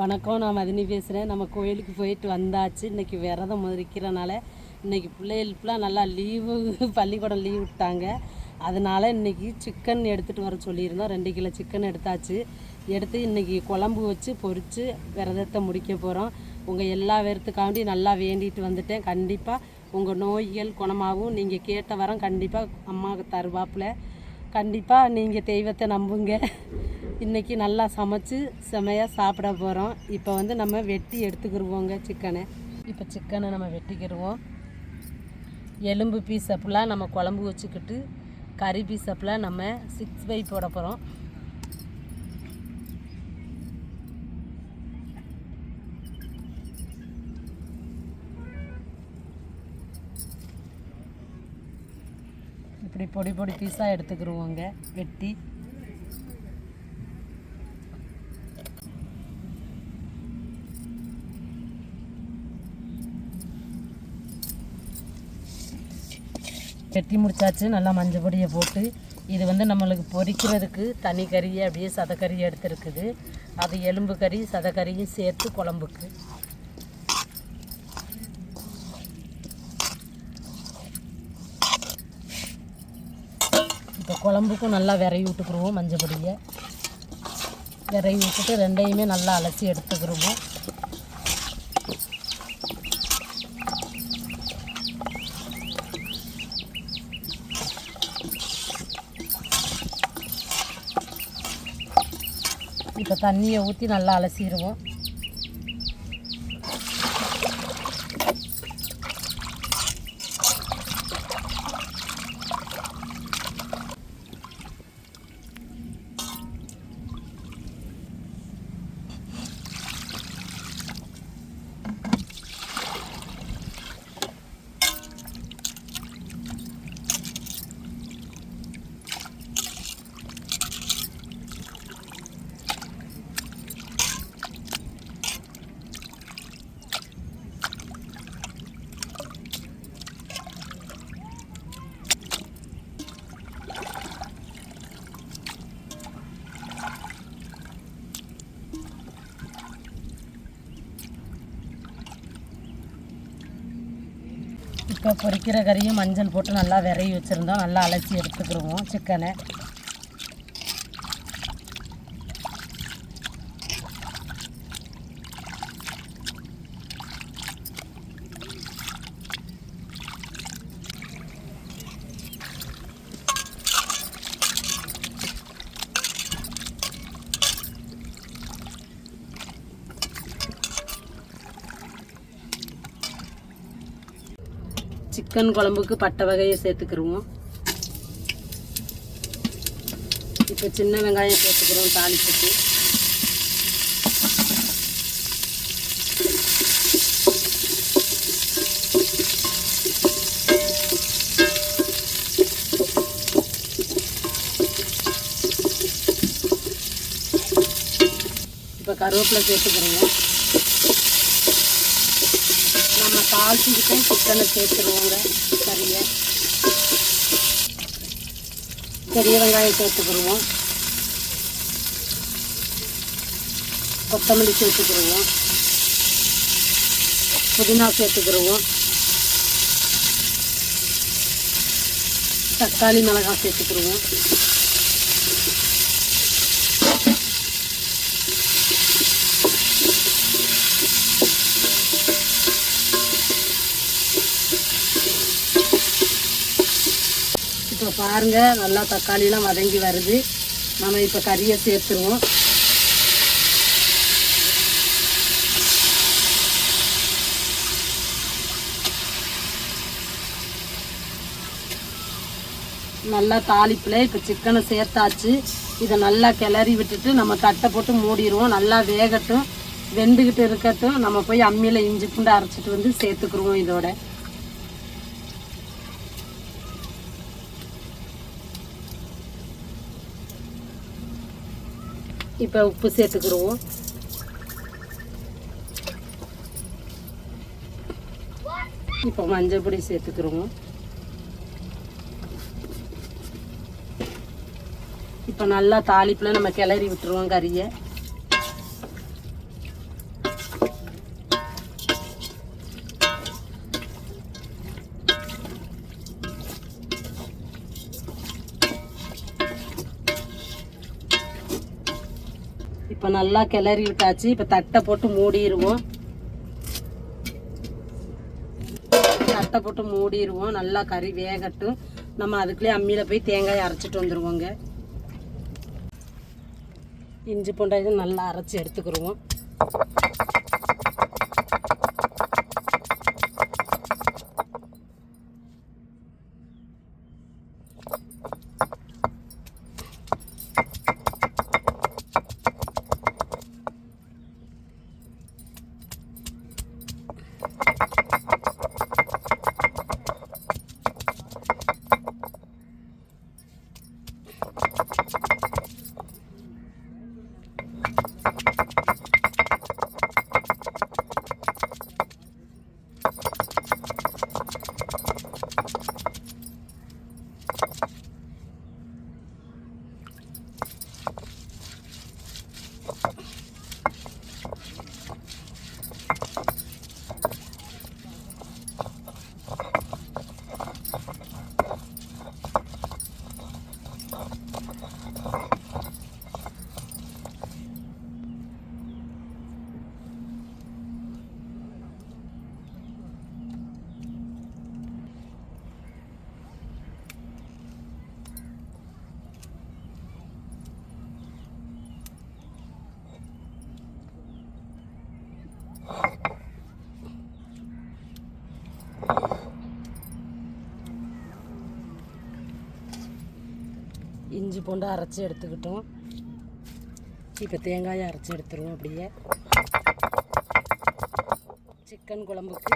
வணக்கம் நான் மதினி பேசுகிறேன் நம்ம கோயிலுக்கு போயிட்டு வந்தாச்சு. இன்றைக்கி விரதம் இருக்கிறனால இன்றைக்கி பிள்ளைகளுக்குலாம் நல்லா லீவு பள்ளிக்கூடம் லீவ் விட்டாங்க. அதனால் இன்றைக்கி சிக்கன் எடுத்துகிட்டு வர சொல்லியிருந்தோம். ரெண்டு கிலோ சிக்கன் எடுத்தாச்சு. எடுத்து இன்றைக்கி குழம்பு வச்சு பொறித்து விரதத்தை முடிக்க போகிறோம் உங்கள் எல்லா விரத்துக்காண்டி நல்லா வேண்டிட்டு வந்துட்டேன். கண்டிப்பாக உங்கள் நோய்கள் குணமாகவும் நீங்கள் கேட்ட வரம் கண்டிப்பாக அம்மாவுக்கு தருவாப்புல. கண்டிப்பாக நீங்கள் தெய்வத்தை நம்புங்க. இன்றைக்கி நல்லா சமைச்சு செமையாக சாப்பிட போகிறோம் இப்போ வந்து நம்ம வெட்டி எடுத்துக்கிடுவோங்க சிக்கனை. இப்போ சிக்கனை நம்ம வெட்டிக்கிடுவோம் எலும்பு பீஸ் அப்பெல்லாம் நம்ம குழம்பு வச்சுக்கிட்டு கறி பீஸ் அப்பெல்லாம் நம்ம சிக்ஸ் பை போட போகிறோம் பொடி பொடி பீஸாக எடுத்துக்கிருவோங்க. வெட்டி. வெட்டி முடிச்சாச்சு. நல்லா மஞ்சள் பொடியை போட்டு. இது வந்து நம்மளுக்கு பொரிக்கிறதுக்கு தனி கறியை அப்படியே சதக்கறியை எடுத்துருக்குது. அது எலும்பு கறி சதக்கறியும் சேர்த்து குழம்புக்கு. இப்போ குழம்புக்கும் நல்லா விரைவி விட்டுக்குருவோம் மஞ்சள் பொடியை விரைவி விட்டுட்டு ரெண்டையுமே நல்லா அலசி எடுத்துக்கிருவோம். இப்போ தண்ணியை ஊற்றி நல்லா அலசிடுவோம். இப்போ பொரிக்கிற கறியும் மஞ்சள் போட்டு நல்லா விரைவி வச்சுருந்தோம். நல்லா அலசி எடுத்துக்கிடுவோம். சிக்கனை. சிக்கன் குழம்புக்கு பட்டை வகையை சேர்த்துக்கிருவோம். இப்போ சின்ன வெங்காயம் சேர்த்துக்கிறோம் தாளிப்புக்கு இப்போ கருவேப்பிலை சேர்த்துக்கிறோங்க நம்ம சிக்கனை சேர்த்துருவோங்க. கறியை பெரிய வெங்காயம் சேர்த்துக்கிடுவோம் கொத்தமல்லி சேர்த்துக்கிடுவோம் புதினா சேர்த்துக்கிடுவோம் தக்காளி மிளகாய் சேர்த்துக்கிடுவோம் இப்போ பாருங்க நல்லா தக்காளிலாம் வதங்கி வருது. நம்ம இப்போ கறியை சேர்த்துருவோம். நல்லா தாளிப்பில் இப்போ சிக்கனை சேர்த்தாச்சு. இதை நல்லா கிளறி விட்டுட்டு நம்ம தட்டை போட்டு மூடிடுவோம். நல்லா வேகட்டும். வெந்துக்கிட்டு இருக்கட்டும். நம்ம போய் அம்மியில் இஞ்சி பூண்டு அரைச்சிட்டு வந்து சேர்த்துக்குருவோம் இதோட. இப்போ உப்பு சேர்த்துக்கிடுவோம். இப்போ மஞ்சள் பொடி சேர்த்துக்கிடுவோம். இப்போ நல்லா தாளிப்பில் நம்ம கிளறி விட்டுருவோம் கறியை. இப்போ நல்லா கிளறி விட்டாச்சு. இப்போ தட்டை போட்டு மூடிடுவோம் தட்டை போட்டு மூடிடுவோம் நல்லா கறி வேகட்டும். நம்ம அதுக்குள்ளே அம்மியில் போய் தேங்காய் அரைச்சிட்டு வந்துடுவோங்க இஞ்சி பூண்டாய் நல்லா அரைச்சி எடுத்துக்கிடுவோம் இஞ்சி பூண்டு அரைச்சி எடுத்துக்கிட்டோம். இப்போ தேங்காயை அரைச்சி எடுத்துருவோம் அப்படியே. சிக்கன் குழம்புக்கு.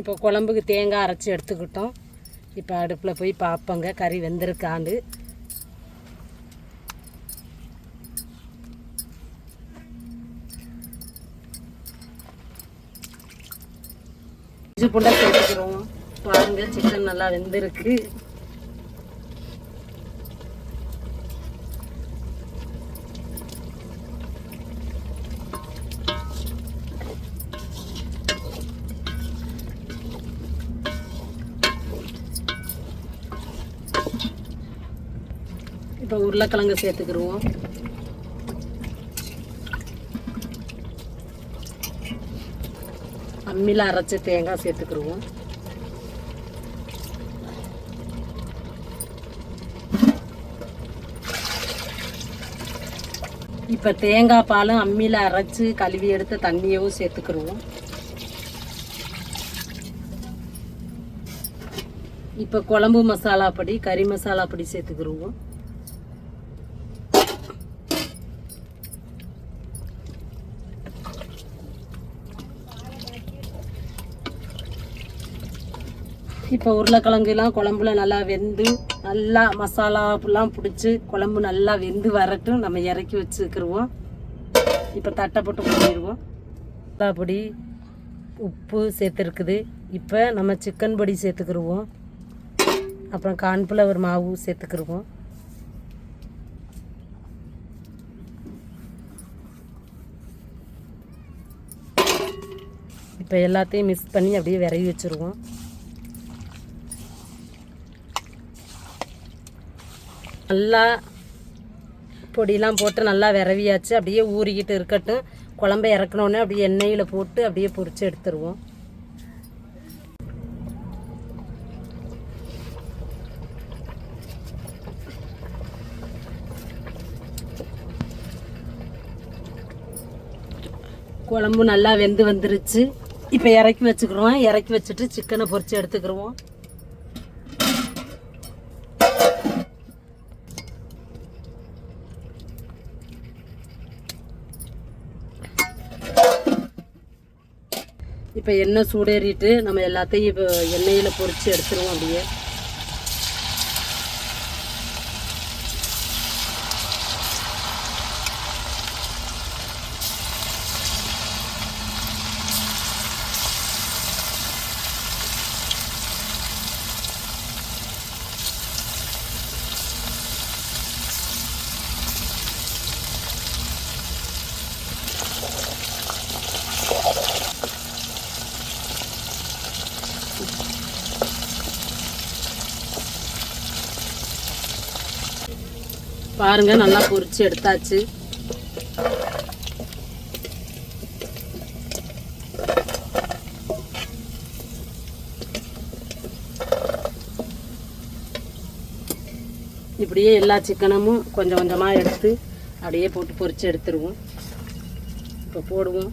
இப்போ குழம்புக்கு தேங்காய் அரைச்சி எடுத்துக்கிட்டோம். இப்போ அடுப்பில் போய் பார்ப்போங்க கறி வெந்திருக்காண்டு இது புண்டை சேர்த்துக்கிறோம். பாருங்கள் சிக்கன் நல்லா வெந்திருக்கு. இப்போ உருளைக்கிழங்கு சேர்த்துக்கிருவோம். அம்மியில் அரைச்சி தேங்காய் சேர்த்துக்கிருவோம். இப்போ தேங்காய் பாலும் அம்மியில் அரைச்சி கழுவி எடுத்து தண்ணியவும் சேர்த்துக்கிடுவோம் இப்போ குழம்பு மசாலா பொடி கறி மசாலா பொடி சேர்த்துக்கிடுவோம் இப்போ உருளைக்கிழங்குலாம் குழம்புல நல்லா வெந்து நல்லா மசாலாலாம் பிடிச்சி குழம்பு நல்லா வெந்து வரட்டும். நம்ம இறக்கி வச்சுக்கிருவோம் இப்போ தட்டை போட்டு பண்ணிடுவோம் பொடி உப்பு சேர்த்துருக்குது. இப்போ நம்ம சிக்கன் பொடி சேர்த்துக்கிருவோம். அப்புறம் கான்ஃப்ளவர் மாவு சேர்த்துக்கிருவோம். இப்போ எல்லாத்தையும் மிக்ஸ் பண்ணி அப்படியே விரவி வச்சுருவோம். நல்லா பொடியெலாம் போட்டு நல்லா விரவியாச்சு. அப்படியே ஊறிக்கிட்டு இருக்கட்டும். குழம்ப இறக்கணுன்னே அப்படியே எண்ணெயில் போட்டு அப்படியே பொரிச்சு எடுத்துருவோம். குழம்பு நல்லா வெந்து வந்துருச்சு. இப்போ இறக்கி வச்சுக்கிறோம். இறக்கி வச்சுட்டு சிக்கனை பொரித்து எடுத்துக்கிருவோம். இப்போ எண்ணெய் சூடேறிட்டு நம்ம எல்லாத்தையும் இப்போ எண்ணெயில் பொரிச்சு எடுத்துருவோம் அப்படியே. பாருங்க நல்லா பொரித்து எடுத்தாச்சு. இப்படியே எல்லா சிக்கனமும் கொஞ்சம் கொஞ்சமாக எடுத்து அப்படியே போட்டு பொரித்து எடுத்துருவோம். இப்போ போடுவோம்.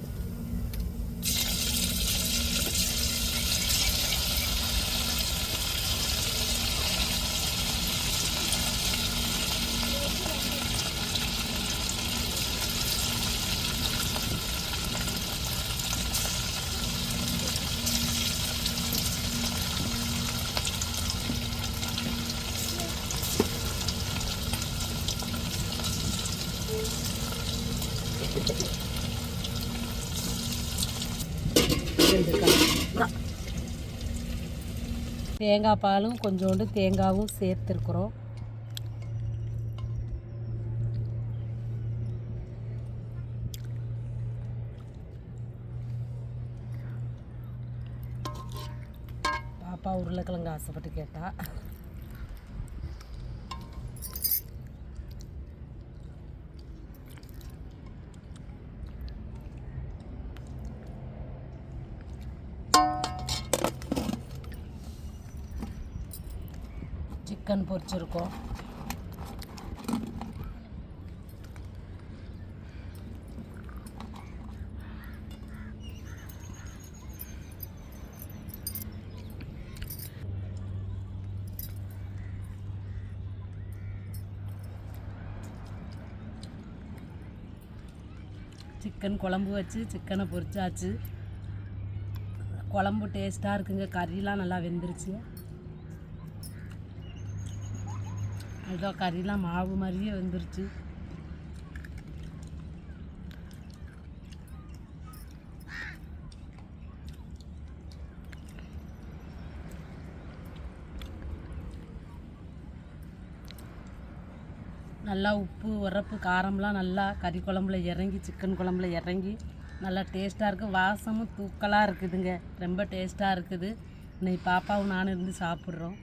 தேங்காய் பாலும் கொஞ்சோண்டு தேங்காவும் சேர்த்துருக்குறோம். பாப்பா உருளைக்கிழங்கு ஆசைப்பட்டு கேட்டால் சிக்கன் பொரிச்சிருக்கோம். சிக்கன் குழம்பு வச்சு சிக்கனை பொரிச்சாச்சு. குழம்பு டேஸ்ட்டாக இருக்குங்க. கறிலாம் நல்லா வெந்துருச்சு. ஏதோ கறிலாம் மாவு மாதிரியே வந்துருச்சு. நல்லா உப்பு உரப்பு காரம்லாம் நல்லா கறி குழம்புல இறங்கி சிக்கன் குழம்புல இறங்கி நல்லா டேஸ்ட்டாக இருக்குது வாசமும் தூக்கலாக இருக்குதுங்க. ரொம்ப டேஸ்ட்டாக இருக்குது. இன்னைக்கு பாப்பாவும் நானும் இருந்து சாப்பிட்றோம்.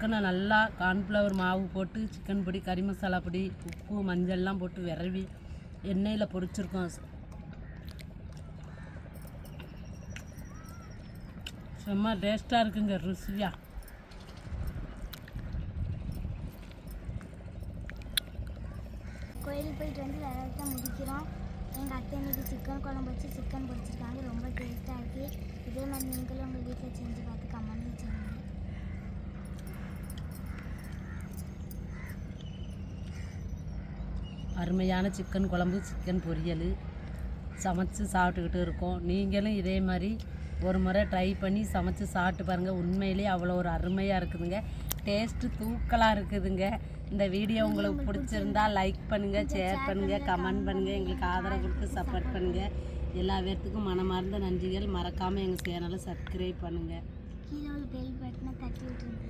சிக்கனை நல்லா கார்ன்ஃப்ளவர் மாவு போட்டு சிக்கன் பொடி கறி மசாலா பொடி உப்பு மஞ்சள்லாம் போட்டு விரவி எண்ணெயில் பொரிச்சிருக்கோம். செம்ம டேஸ்ட்டாக இருக்குங்க ருசியாக கோயிலுக்கு போயிட்டு வந்து விளையாட்டு முடிக்கிறோம். எங்கள் அத்தை இன்னைக்கு சிக்கன் குழம்பு வச்சு சிக்கன் பொரிச்சிருக்காங்க. ரொம்ப டேஸ்ட்டாக இருக்குது இதே மாதிரி நீங்களும் உங்கள் வீட்டில் செஞ்சு பார்த்து கமெண்ட் அருமையான சிக்கன் குழம்பு சிக்கன் பொரியல். சமைச்சு சாப்பிட்டுக்கிட்டு இருக்கோம். நீங்களும் இதே மாதிரி ஒரு முறை ட்ரை பண்ணி சமைச்சு சாப்பிட்டு பாருங்கள் உண்மையிலேயே அவ்வளோ ஒரு அருமையாக இருக்குதுங்க. டேஸ்ட்டு தூக்கலாக இருக்குதுங்க. இந்த வீடியோ உங்களுக்கு பிடிச்சிருந்தா லைக் பண்ணுங்கள் ஷேர் பண்ணுங்கள் கமெண்ட் பண்ணுங்கள் எங்களுக்கு ஆதரவு கொடுத்து சப்போர்ட் பண்ணுங்கள் எல்லா பேர்த்துக்கும் மனமார்ந்த நன்றிகள். மறக்காமல் எங்கள் சேனலை சப்ஸ்கிரைப் பண்ணுங்கள் கீழே பெல் பட்டனை தட்டி விட்டுருங்க.